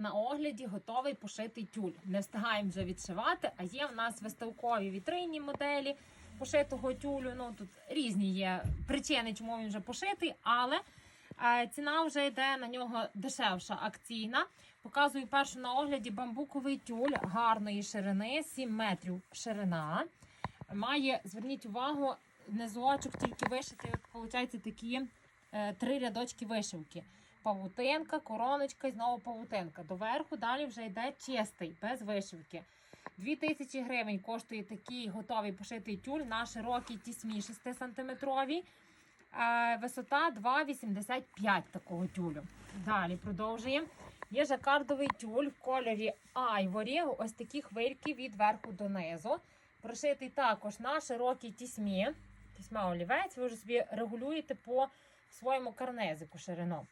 На огляді готовий пошитий тюль. Не встигаємо вже відшивати, а є в нас виставкові вітринні моделі пошитого тюлю. Ну тут різні є причини, чому він вже пошитий, але е, ціна вже йде на нього дешевша акційна. Показую першу на огляді бамбуковий тюль гарної ширини, 7 метрів ширина. Має, зверніть увагу, низочок тільки вишитий. От, виходить, такі е, три рядочки вишивки павутинка, короночка і знову павутинка. Доверху далі вже йде чистий, без вишивки. 2000 гривень коштує такий готовий пошитий тюль на широкій тісьмі 6 сантиметровій. Е, Висота 2,85 такого тюлю. Далі продовжуємо. Є жакардовий тюль в кольорі айворі. Ось такі хвильки від верху до низу. Прошитий також на широкій тісьмі. Тісьма олівець, ви вже собі регулюєте по своєму карнезику ширину.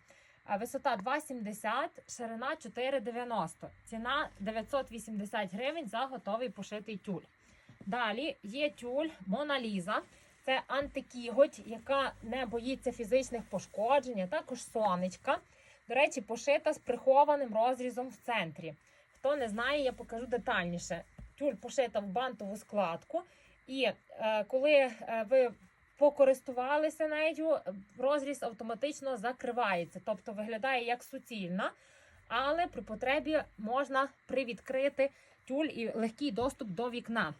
Висота 2,70, ширина 4,90. Ціна 980 гривень за готовий пошитий тюль. Далі є тюль Мона Ліза. Це антикіготь, яка не боїться фізичних пошкоджень, а також сонечка. До речі, пошита з прихованим розрізом в центрі. Хто не знає, я покажу детальніше. Тюль пошита в бантову складку, і е, коли е, ви покористувалися нею, розріз автоматично закривається, тобто виглядає як суцільна, але при потребі можна привідкрити тюль і легкий доступ до вікна.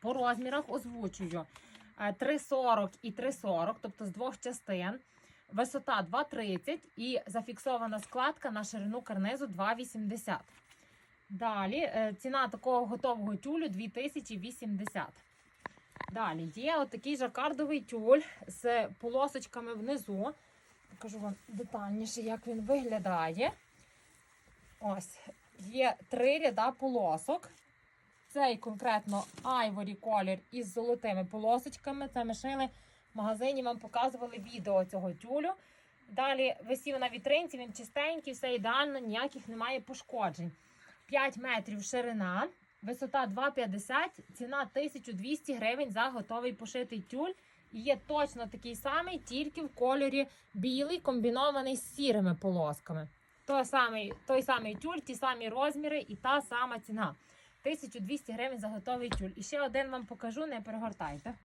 По розмірах озвучую е, 3,40 і 3,40, тобто з двох частин. Висота 2,30 і зафіксована складка на ширину карнизу 2,80. Далі е, ціна такого готового тюлю 2080. Далі є отакий жакардовий тюль з полосочками внизу. Покажу вам детальніше, як він виглядає. Ось, є три ряда полосок. Цей конкретно айворі колір із золотими полосочками. Це ми шили в магазині, вам показували відео цього тюлю. Далі висів на вітринці, він чистенький, все ідеально, ніяких немає пошкоджень. 5 метрів ширина, висота 2,50, ціна 1200 гривень за готовий пошитий тюль. І Є точно такий самий, тільки в кольорі білий, комбінований з сірими полосками. Той самий, той самий тюль, ті самі розміри і та сама ціна. 1200 гривень за готовий тюль. І ще один вам покажу, не перегортайте.